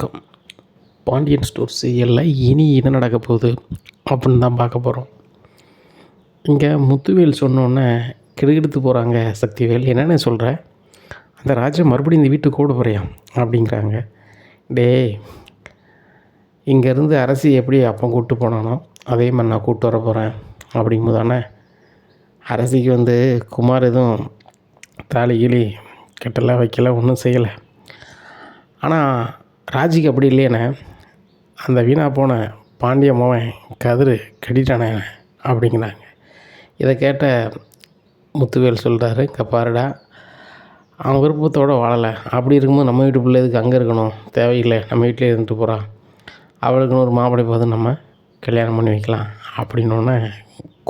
வணக்கம். பாண்டியன் ஸ்டோர் சீரியலில் இனி என்ன நடக்க போகுது அப்படின்னு தான் பார்க்க போகிறோம் இங்கே முத்துவேல் சொன்னோன்னே கிடுகிடுத்து போகிறாங்க சக்திவேல். என்னென்ன சொல்கிற அந்த ராஜா மறுபடியும் இந்த வீட்டுக்கு கூட போறியாம் அப்படிங்கிறாங்க. டேய் இங்கேருந்து அரசி எப்படி அப்போ கூப்பிட்டு போனானோ அதே மாதிரி நான் கூப்பிட்டு வர போகிறேன் அப்படிங்கும்போது தானே அரசிக்கு வந்து குமார் எதுவும் தாலி கிளி கட்டலை வைக்கல ஒன்றும் செய்யலை. ஆனால் ராஜிக்கு அப்படி இல்லையேண்ணே. அந்த வீணாக போன பாண்டிய மவன் கதிர் கட்டிட்டானே அப்படிங்கிறாங்க. இதை கேட்ட முத்துவேல் சொல்கிறாரு இங்கே பாருடா அவன் விருப்பத்தோடு வாழலை. அப்படி இருக்கும்போது நம்ம வீட்டு பிள்ளை எதுக்கு அங்கே இருக்கணும்? தேவையில்லை நம்ம வீட்டிலே இருந்துட்டு போகிறான் அவளுக்குன்னு ஒரு மாப்பிளை பார்த்து நம்ம கல்யாணம் பண்ணி வைக்கலாம் அப்படின்னோடனே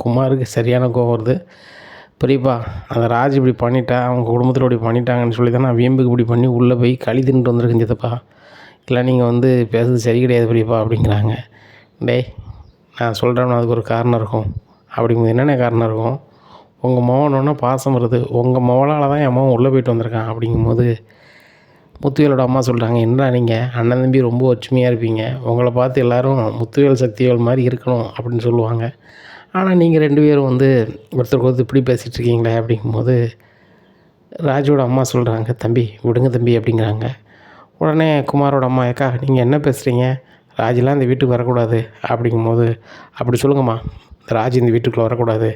குமாருக்கு சரியான கோவம் வருது. பெரியப்பா அந்த ராஜ் இப்படி பண்ணிட்டா அவங்க குடும்பத்தில் இப்படி பண்ணிட்டாங்கன்னு சொல்லி தான் நான் வீம்புக்கு இப்படி பண்ணி உள்ளே போய் களி தின்ட்டு வந்திருக்கேன் சித்தப்பா. இல்லை நீங்கள் வந்து பேசுறது சரி கிடையாது பெரியப்பா அப்படிங்கிறாங்க. டேய் நான் சொல்கிறேன் அதுக்கு ஒரு காரணம் இருக்கும். அப்படிங்கும்போது என்னென்ன காரணம் இருக்கும்? உங்கள் மகனோன்னா பாசம் வருது. உங்கள் மகளால் தான் என் மகன் உள்ளே போயிட்டு வந்திருக்கான் அப்படிங்கும்போது முத்துவேலோட அம்மா சொல்கிறாங்க என்ன நீங்கள் அண்ணன் தம்பி ரொம்ப ஒற்றுமையாக இருப்பீங்க. உங்களை பார்த்து எல்லோரும் முத்துவேல் சக்திவேல் மாதிரி இருக்கணும் அப்படின்னு சொல்லுவாங்க. ஆனால் நீங்கள் ரெண்டு பேரும் வந்து ஒருத்தருக்கு ஒருத்தர் இப்படி பேசிகிட்டு இருக்கீங்களே அப்படிங்கும்போது ராஜோட அம்மா சொல்கிறாங்க தம்பி விடுங்க தம்பி அப்படிங்கிறாங்க. உடனே குமாரோட அம்மா ஏக்கா நீங்கள் என்ன பேசுகிறீங்க ராஜெலாம் இந்த வீட்டுக்கு வரக்கூடாது. அப்படிங்கும்போது அப்படி சொல்லுங்கம்மா. இந்த ராஜ் இந்த வீட்டுக்குள்ளே வரக்கூடாது.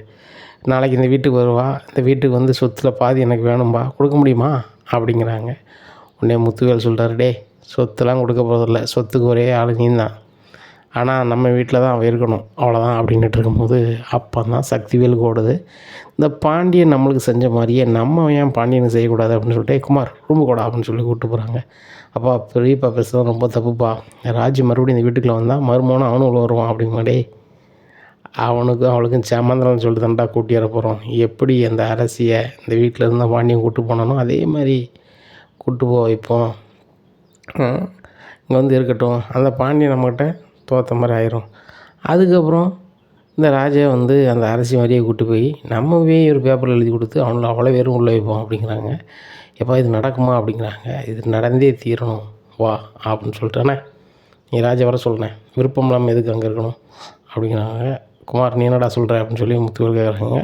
நாளைக்கு இந்த வீட்டுக்கு வருவா. இந்த வீட்டுக்கு வந்து சொத்தில் பாதி எனக்கு வேணும்பா. கொடுக்க முடியுமா? அப்படிங்கிறாங்க. உடனே முத்துவேல் சொல்கிறாரு டே சொத்துலாம் கொடுக்க போகிறதில்ல சொத்துக்கு ஒரே ஆளு நீ தான். ஆனால் நம்ம வீட்டில் தான் அவன் இருக்கணும். அவ்வளோதான் அப்படின்ட்டு இருக்கும்போது அப்போ தான் சக்திவேலுக்கு ஓடுது. இந்த பாண்டியன் நம்மளுக்கு செஞ்ச மாதிரியே நம்ம ஏன் பாண்டியனுக்கு செய்யக்கூடாது அப்படின்னு சொல்லிட்டு குமார் ரூமு கூட அப்படின்னு சொல்லி கூப்பிட்டு போகிறாங்க அப்பா பெரியப்பா பேசுறது ரொம்ப தப்புப்பா. ராஜ் மறுபடியும் இந்த வீட்டுக்குள்ளே வந்தால் மறுமோனும் அவனும் உள்ள வருவான் அப்படிங்குமாடே அவனுக்கும் அவளுக்கும் சமந்திரம்னு சொல்லிட்டு தான்டா கூட்டி வர போகிறோம் எப்படி அந்த அரசியை இந்த வீட்டில் இருந்தால் பாண்டியன் கூப்பிட்டு போனானோ அதே மாதிரி கூப்பிட்டு போ வைப்போம் இங்கே வந்து இருக்கட்டும். அந்த பாண்டியன் நம்மக்கிட்ட தோற்ற மாதிரி ஆயிரும். அதுக்கப்புறம் இந்த ராஜா வந்து அந்த அரசி மாதிரியே கூட்டு போய் நம்மவே ஒரு பேப்பரில் எழுதி கொடுத்து அவங்கள அவ்வளோ பேரும் உள்ளே வைப்போம் அப்படிங்கிறாங்க. எப்பா இது நடக்குமா? அப்படிங்கிறாங்க. இது நடந்தே தீரணும். வா அப்படின்னு சொல்லிட்டேனே நீ ராஜா வர சொல்கிறேன் விருப்பம் இல்லாமல் எதுக்கு அங்கே இருக்கணும்? அப்படிங்கிறாங்க. குமார் நீ என்னடா சொல்கிற அப்படின்னு சொல்லி முத்துவேல் கேட்குறாங்க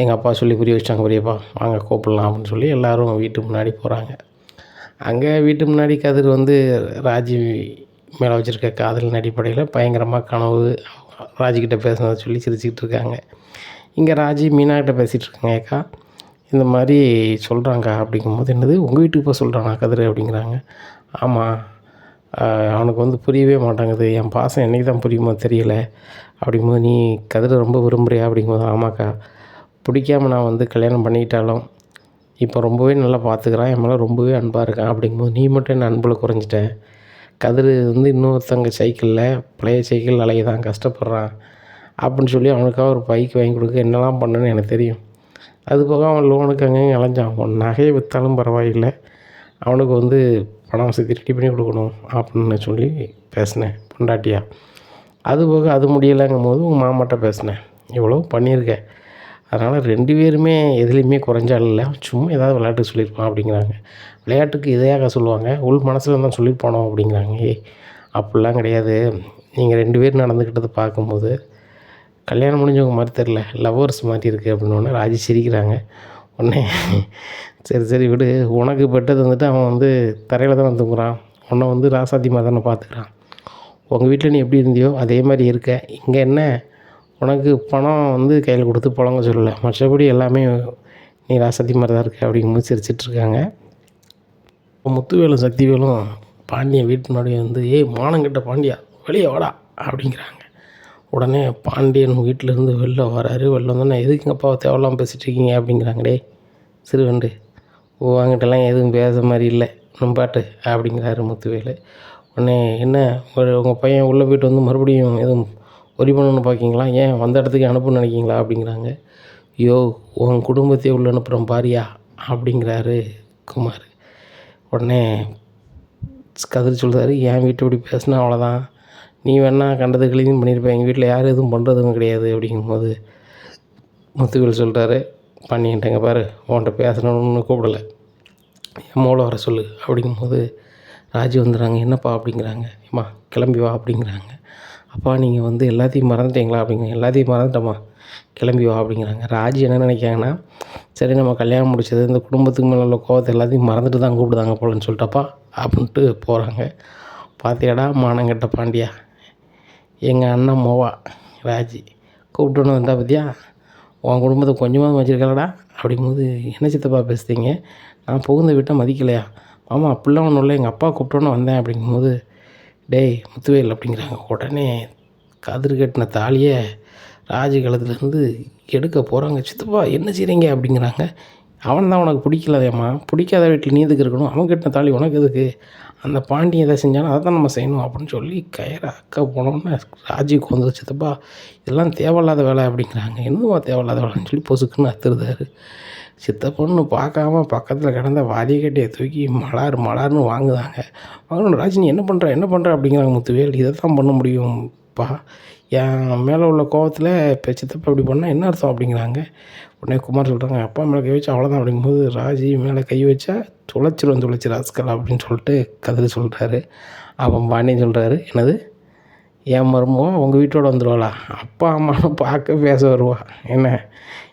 எங்கள் அப்பா சொல்லி புரிய வச்சாங்க பெரியப்பா. வாங்க கூப்பிடலாம் அப்படின்னு சொல்லி எல்லோரும் வீட்டு முன்னாடி போகிறாங்க அங்கே வீட்டு முன்னாடி கதிர் வந்து ராஜி மேலே வச்சுருக்க காதலின் அடிப்படையில் பயங்கரமாக கனவு ராஜிக்கிட்ட பேசுனதை சொல்லி சிரிச்சுக்கிட்டு இருக்காங்க. இங்கே ராஜி மீனாக்கிட்ட பேசிகிட்டு இருக்காங்க அக்கா. இந்த மாதிரி சொல்கிறாங்க அப்படிங்கும்போது என்னது உங்கள் வீட்டுக்கு போய் சொல்கிறானா கதிர் அப்படிங்கிறாங்க. ஆமாம் அவனுக்கு வந்து புரியவே மாட்டேங்குது. என் பாசம் என்றைக்கு தான் புரியுமோ தெரியல. அப்படிங்கும்போது நீ கதிரை ரொம்ப விரும்புகிறியா அப்படிங்கும்போது ஆமாக்கா பிடிக்காம நான் வந்து கல்யாணம் பண்ணிக்கிட்டாலும் இப்போ ரொம்பவே நல்லா பார்த்துக்கிறான். என் மேலே ரொம்பவே அன்பாக இருக்கான். அப்படிங்கும்போது நீ மட்டும் என்ன அன்பில் குறைஞ்சிட்டேன் கதிர் வந்து இன்னொருத்தவங்க சைக்கிளில் பழைய சைக்கிள் அலைய தான் கஷ்டப்படுறான் அப்படின்னு சொல்லி அவனுக்காக ஒரு பைக் வாங்கி கொடுக்க என்னெல்லாம் பண்ணணும்னு எனக்கு தெரியும். அது போக அவன் லோனுக்கு அங்கேயும் அலைஞ்சான் அவன் நகையை விற்றாலும் பரவாயில்லை. அவனுக்கு வந்து பணம் வசதி ரெடி பண்ணி கொடுக்கணும் அப்படின்னு சொல்லி பேசினேன் பொண்டாட்டியா. அது போக அது முடியலைங்கும் போது உங்கள் மாமாட்ட பேசினேன். இவ்வளோ பண்ணியிருக்கேன். அதனால் ரெண்டு பேருமே எதுலேயுமே குறைஞ்சால் இல்லை. சும்மா ஏதாவது விளையாட்டுக்கு சொல்லியிருப்பான் அப்படிங்கிறாங்க. விளையாட்டுக்கு இதையாக சொல்லுவாங்க. உள் மனசில் தான் சொல்லியிருப்பானோ அப்படிங்கிறாங்க. ஏய் அப்படிலாம் கிடையாது. நீங்கள் ரெண்டு பேரும் நடந்துக்கிட்டதை பார்க்கும்போது கல்யாணம் முடிஞ்சவங்க மாதிரி தெரில லவ்வர்ஸ் மாதிரி இருக்குது அப்படின்னோடனே ராஜி சிரிக்கிறாங்க. உடனே சரி சரி விடு. உனக்கு பெட்டது வந்துட்டு அவன் வந்து தரையில் தான் தூங்குறான். உன்னை வந்து ராசாத்தியமாக மாதிரி தானே பார்த்துக்கிறான். உங்கள் வீட்டில் நீ எப்படி இருந்தியோ அதே மாதிரி இருக்க. இங்கே என்ன? உனக்கு பணம் வந்து கையில் கொடுத்து புழங்க சொல்லலை. மற்றபடி எல்லாமே நீ ராசக்தி மாதிரி தான் இருக்க அப்படிங்கும்போது சிரிச்சிட்ருக்காங்க முத்துவேலும் சக்திவேலும் பாண்டியன் வீட்டு முன்னாடி வந்து ஏய் மானங்கிட்ட பாண்டியா? வெளியே வாடா அப்படிங்கிறாங்க. உடனே பாண்டியன் வீட்டிலேருந்து வெளில வராரு. வெளில வந்தோன்னே எதுக்குங்க அப்பா தேவையில்லாமல் பேசிகிட்டு இருக்கீங்க? அப்படிங்கிறாங்கடே சிறுவண்டு ஓ அங்கிட்டலாம் எதுவும் பேச மாதிரி இல்லை. நம்பாட்டு அப்படிங்கிறாரு முத்துவேலு. உடனே என்ன உங்கள் பையன் உள்ளே போயிட்டு வந்து மறுபடியும் எதுவும் ஒரி பண்ணணும்னு பார்க்கிங்களா? ஏன் வந்த இடத்துக்கு அனுப்பணும்னு நினைக்கிங்களா? அப்படிங்கிறாங்க. ஐயோ உன் குடும்பத்தையே உள்ள அனுப்புகிறோம் பாரியா? அப்படிங்கிறாரு குமார். உடனே கதிர் சொல்கிறாரு என் வீட்டை இப்படி பேசினா அவ்வளோதான் நீ வேணா கண்டது கிளீன் பண்ணியிருப்பேன் எங்கள் வீட்டில் யாரும் எதுவும் பண்ணுறதும் கிடையாது. அப்படிங்கும்போது முத்துவேல் சொல்கிறாரு பண்ணிக்கிட்டேங்க பாரு உன்கிட்ட பேசணும்னு கூப்பிடலை. என் மூளை வர சொல்லு. அப்படிங்கும்போது ராஜி வந்துடுறாங்க. என்னப்பா? அப்படிங்கிறாங்க. ஏம்மா கிளம்பி வா. அப்படிங்கிறாங்க. அப்பா நீங்கள் வந்து எல்லாத்தையும் மறந்துட்டீங்களா அப்படிங்க. எல்லாத்தையும் மறந்துட்டோம்மா கிளம்பி வா அப்படிங்கிறாங்க. ராஜி என்ன நினைக்கிறாங்கன்னா சரி நம்ம கல்யாணம் முடிச்சது இந்த குடும்பத்துக்கு மேலே உள்ள கோவத்தை எல்லாத்தையும் மறந்துட்டு தான் கூப்பிடுதாங்க போலன்னு சொல்லிட்டப்பா அப்படின்ட்டு போகிறாங்க பார்த்தியாடா மானங்கட்ட பாண்டியா. எங்கள் அண்ணன் மோவா ராஜி. கூப்பிட்டுன்னு வந்தா பார்த்தியா உன் குடும்பத்தை கொஞ்சமாக வச்சுருக்கலடா அப்படிங்கும்போது என்ன சித்தப்பா பேசுகிறீங்க நான் புகுந்த வீட்டை மதிக்கலையா? மாமா அப்படிலாம் ஒன்றும் இல்லை. எங்கள் அப்பா கூப்பிட்டோன்னு வந்தேன் அப்படிங்கும்போது டேய் முத்துவேல் அப்படிங்கிறாங்க. உடனே கதிர் கட்டின தாலியை ராஜு கழுத்துலேருந்து எடுக்க போகிறாங்க சித்தப்பா என்ன செய்கிறீங்க அப்படிங்கிறாங்க. அவன் தான் உனக்கு பிடிக்கலதேம்மா பிடிக்காத வீட்டில் நீ எதுக்கு இருக்கணும்? அவன் கட்டின தாலி உனக்கு எதுக்கு? அந்த பாண்டி எதை செஞ்சாலும் அதை தான் நம்ம செய்யணும் அப்படின்னு சொல்லி கயிறு அக்கா போனோம்னா ராஜிக்கு வந்து சித்தப்பா இதெல்லாம் தேவையில்லாத வேலை அப்படிங்கிறாங்க. என்னதுமா தேவையில்லாத வேலைன்னு சொல்லி பொசுக்குன்னு அத்துருதாரு சித்தப்பொண்ணு பார்க்காம பக்கத்தில் கிடந்த வாதிக்கட்டையை தூக்கி மலார் மலார்னு வாங்குதாங்க. வாங்கணும் ராஜினி என்ன பண்ணுற என்ன பண்ணுற அப்படிங்கிறாங்க முத்துவேல். இதை தான் பண்ண முடியும்ப்பா என் மேலே உள்ள கோவத்தில் இப்போ சித்தப்பா இப்படி பண்ணால் என்ன அர்த்தம் அப்படிங்கிறாங்க? உடனே குமார் சொல்கிறாங்க அப்பா மேலே கை வச்சா அவ்வளோதான் அப்படிங்கும்போது ராஜி மேலே கை வச்சா துளைச்சிருவேன் துளைச்சி ராஸ்கல் அப்படின்னு சொல்லிட்டு கதிர் சொல்கிறாரு அவன் பாண்டியன் சொல்கிறாரு என்னது? என் மருமவா உங்கள் வீட்டோட வந்துடுவாளா அப்பா அம்மாவும் பார்க்க பேச வருவா. என்ன?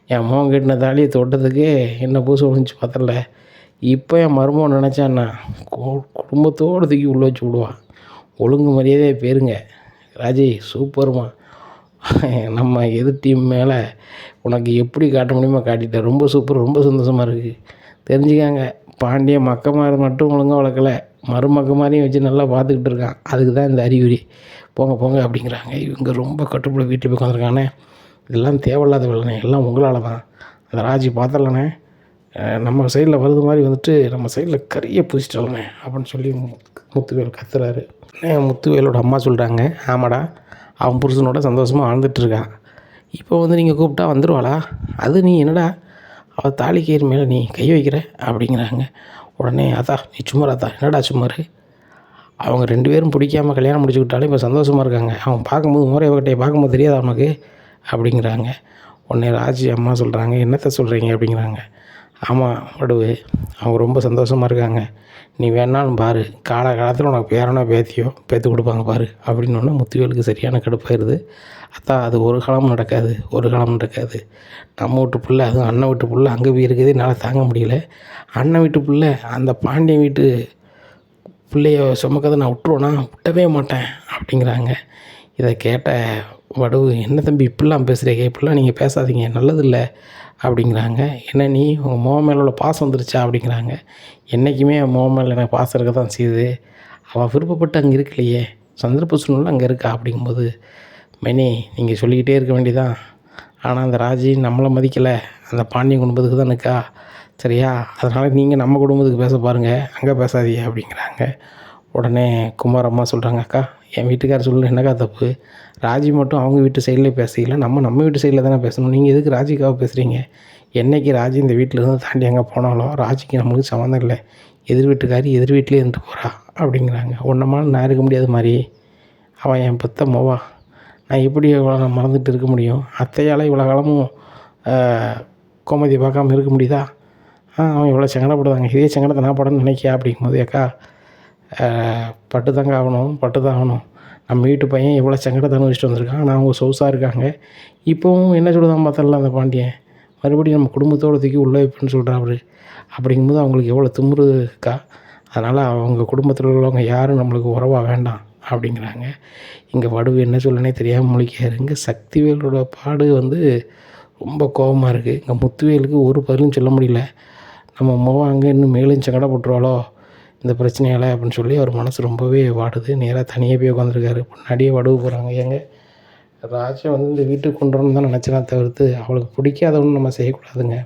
என் மகன் கட்டின தாலியை தொட்டதுக்கு என்ன பூசை ஒழிஞ்சு பார்த்தல இப்போ என் மருமகன் நினச்சான்னா குடும்பத்தோடு தூக்கி உள்ளே வச்சு விடுவா. ஒழுங்கு மரியாதையாக பேருங்க. ராஜி சூப்பர்மா. நம்ம எதிர் டீம் மேலே உனக்கு எப்படி காட்ட முடியுமோ காட்டிட்டேன் ரொம்ப சூப்பர் ரொம்ப சந்தோஷமாக இருக்குது தெரிஞ்சுக்காங்க. பாண்டிய மக்கமாரி மட்டும் ஒழுங்காக வளர்க்கல. மருமக்க மாதிரியும் வச்சு நல்லா பார்த்துக்கிட்டு இருக்கான். அதுக்கு தான் இந்த அறிகுறி. போங்க போங்க அப்படிங்கிறாங்க. இவங்க ரொம்ப கட்டுப்பட வீட்டில் போய் உட்காந்துருக்கானே இதெல்லாம் தேவையில்லாத வேலைண்ணே. எல்லாம் உங்களால் தான் அந்த ராஜி பார்த்தலண்ணே நம்ம சைடில் வருது மாதிரி வந்துட்டு நம்ம சைடில் கறியை பூசிட்டோம்ண்ணே அப்படின்னு சொல்லி முத்துவேல் கத்துறாரு. முத்துவேலோட அம்மா சொல்கிறாங்க ஆமாடா அவன் புருஷனோட சந்தோஷமாக வாழ்ந்துட்டு இருக்கான். இப்போ வந்து நீங்கள் கூப்பிட்டா வந்துடுவாளா அது நீ என்னடா அவள் தாலி கயிறு மேலே நீ கை வைக்கிற? அப்படிங்கிறாங்க. உடனே அதா நீ சும்மா அதா என்னடா சும்மாரு அவங்க ரெண்டு பேரும் பிடிக்காம கல்யாணம் முடிச்சுக்கிட்டாலும் இப்போ சந்தோஷமாக இருக்காங்க. அவன் பார்க்கும்போது முறை வகட்டையை பார்க்கும்போது தெரியாது அவனுக்கு அப்படிங்கிறாங்க. உடனே ராஜி அம்மா சொல்கிறாங்க என்னத்த சொல்கிறீங்க அப்படிங்கிறாங்க. ஆமாம் வடுவு அவங்க ரொம்ப சந்தோஷமாக இருக்காங்க. நீ வேணாலும் பாரு கால காலத்தில் உனக்கு பேரனோ பேத்தியோ பேத்து கொடுப்பாங்க பாரு அப்படின்னு ஒன்று முத்துவேலுக்கு சரியான கடுப்பாயிருது. அத்தா அது ஒரு காலம் நடக்காது ஒரு காலம் நடக்காது. நம்ம வீட்டு பிள்ளை அதுவும் அண்ணன் வீட்டு பிள்ளை அங்கே போய் இருக்குது என்னால் தாங்க முடியல. அண்ணன் வீட்டு பிள்ளை அந்த பாண்டியன் வீட்டு பிள்ளைய சுமக்கதை நான் விட்டுருவேனா? விட்டவே மாட்டேன் அப்படிங்கிறாங்க. இதை கேட்ட வடுவு என்ன தம்பி இப்படிலாம் பேசுகிறீங்க இப்படிலாம் நீங்கள் பேசாதீங்க நல்லதில்லை. அப்படிங்கிறாங்க. என்ன நீ உங்கள் மோ மேலே உள்ள பாசம் வந்துருச்சா அப்படிங்கிறாங்க. என்றைக்குமே என் மோ மேலே எனக்கு பாசம் இருக்க தான் செய்யுது. அவள் விருப்பப்பட்டு அங்கே இருக்கலையே. சந்தர்ப்ப சூழ்நிலை அங்கே இருக்கா அப்படிங்கும்போது மெனி நீங்கள் சொல்லிக்கிட்டே இருக்க வேண்டியதான் ஆனால் அந்த ராஜி நம்மளை மதிக்கலை. அந்த பாண்டியன் குடும்பத்துக்கு தான் இருக்கா சரியா? அதனால் நீங்கள் நம்ம குடும்பத்துக்கு பேச பாருங்கள் அங்கே பேசாதீங்க அப்படிங்கிறாங்க. உடனே குமார் அம்மா சொல்கிறாங்க அக்கா என் வீட்டுக்காரர் சொல்லு என்னக்கா தப்பு? ராஜி மட்டும் அவங்க வீட்டு சைடில் பேசிக்கல நம்ம நம்ம வீட்டு சைடில் தானே பேசணும். நீங்கள் எதுக்கு ராஜிக்காக பேசுகிறீங்க என்னைக்கு ராஜி இந்த வீட்டிலேருந்து தாண்டி அங்கே போனாலோ ராஜிக்கு நம்மளுக்கு சம்மந்தம் இல்லை. எதிர் வீட்டுக்காரி எதிர் வீட்டிலே இருந்து போகிறா அப்படிங்கிறாங்க. ஒன்றமான நான் இருக்க முடியாது மாதிரி அவன் என் பெத்த மோவா. நான் எப்படி இவ்வளோ மறந்துட்டு இருக்க முடியும்? அத்தையால் இவ்வளோ காலமும் கோமதி கோமதியை பார்க்காம இருக்க முடியுதா? ஆ அவன் இவ்வளோ சங்கடப்படுதாங்க இதே சங்கடத்தை நான் படம்னு நினைக்கியா அப்படிங்கும்போது அக்கா பட்டு தாங்க ஆகணும் பட்டு தான் ஆகணும் நம்ம வீட்டு பையன் எவ்வளோ சங்கடத்தை அனுபவிச்சுட்டு வந்திருக்கான். ஆனால் அவங்க சொகுசாக இருக்காங்க. இப்போவும் என்ன சொல்லுதான் பார்த்தல அந்த பாண்டியன் மறுபடியும் நம்ம குடும்பத்தோட தூக்கி உள்ளே வைப்பேன்னு சொல்கிறா அவரு. அப்படிங்கும்போது அவங்களுக்கு எவ்வளோ திமுரு இருக்கா? அதனால் அவங்க குடும்பத்தில் உள்ளவங்க யாரும் நம்மளுக்கு உறவாக வேண்டாம் அப்படிங்கிறாங்க. இங்கே வடுவு என்ன சொல்லனே தெரியாமல் முழிக்காரு இங்கே சக்திவேலோட பாடு வந்து ரொம்ப கோபமாக இருக்குது இங்கே முத்துவேலுக்கு ஒரு பதிலும் சொல்ல முடியல. நம்ம மோவா அங்கே இன்னும் மேலும் சங்கடப்பட்டுருவாளோ? இந்த பிரச்சனையால் அப்படின்னு சொல்லி அவர் மனசு ரொம்பவே வாடுது. நேராக தனியாக போய் உட்காந்துருக்காரு முன்னாடியே வடுவு போகிறாங்க ஏங்க. ராஜா வந்து இந்த வீட்டுக்கு கொண்டு வரணும் தான் நினச்சனா தவிர்த்து அவளுக்கு பிடிக்காத ஒன்று நம்ம செய்யக்கூடாதுங்க.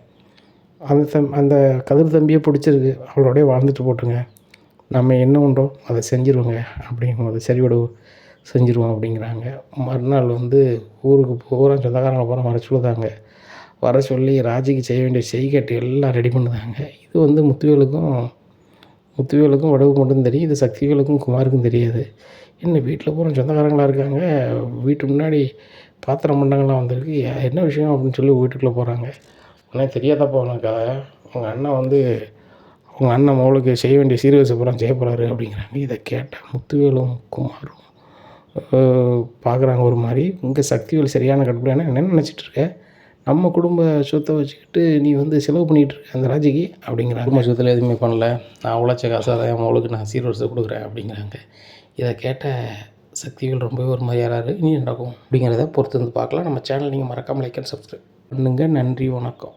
அந்த தம் அந்த கதிர் தம்பியை பிடிச்சிருக்கு. அவளோடய வாழ்ந்துட்டு போட்டுங்க. நம்ம என்ன உண்டோ அதை செஞ்சிருவோங்க. அப்படிங்கும்போது சரி விடு செஞ்சிருவோம் அப்படிங்கிறாங்க. மறுநாள் வந்து ஊருக்கு பூரா சொந்தக்காரங்க பூரா வர சொல்லுதாங்க. வர சொல்லி ராஜிக்கு செய்ய வேண்டிய செய்கட்டு எல்லாம் ரெடி பண்ணுதாங்க. இது வந்து முத்துவேலுக்கும் முத்துவேலுக்கும் வடவு மட்டும் தெரியும். இது சக்திவேலுக்கும் குமாருக்கும் தெரியாது. என்ன வீட்டில் பூரா சொந்தக்காரங்களாக இருக்காங்க. வீட்டு முன்னாடி பாத்திரம் மண்டங்கள்லாம் வந்திருக்கு. என்ன விஷயம் அப்படின்னு சொல்லி வீட்டுக்குள்ளே போகிறாங்க. உனக்கு தெரியாதப்பா உனக்கு. உங்கள் அண்ணன் வந்து உங்கள் அண்ணன் மகளுக்கு செய்ய வேண்டிய சீர்வரிசை பூரா செய்ய போகிறாரு அப்படிங்கிறாங்க. இதை கேட்டால் முத்துவேலும் குமாரும் பார்க்குறாங்க ஒரு மாதிரி. இங்கே சக்திகள் சரியான கட்டுப்படியான என்ன நினச்சிட்டு நம்ம குடும்ப சொத்தை வச்சுக்கிட்டு நீ வந்து செலவு பண்ணிகிட்டு இருக்க அந்த ராஜிக்கு அப்படிங்கிறாங்க. குடும்ப சொத்தில் எதுவுமே பண்ணல. நான் உழைச்ச காசாக தான் என் மகளுக்கு நான் சீர்வரிசை கொடுக்குறேன் அப்படிங்கிறாங்க. இதை கேட்ட சக்திகள் ரொம்பவே ஒரு மாதிரி இனி நடக்கும் அப்படிங்கிறத பொறுத்து வந்து பார்க்கலாம். நம்ம சேனல் நீங்கள் மறக்காமல் லைக் அண்ட் சப்ஸ்கிரைப் பண்ணுங்கள் நன்றி வணக்கம்.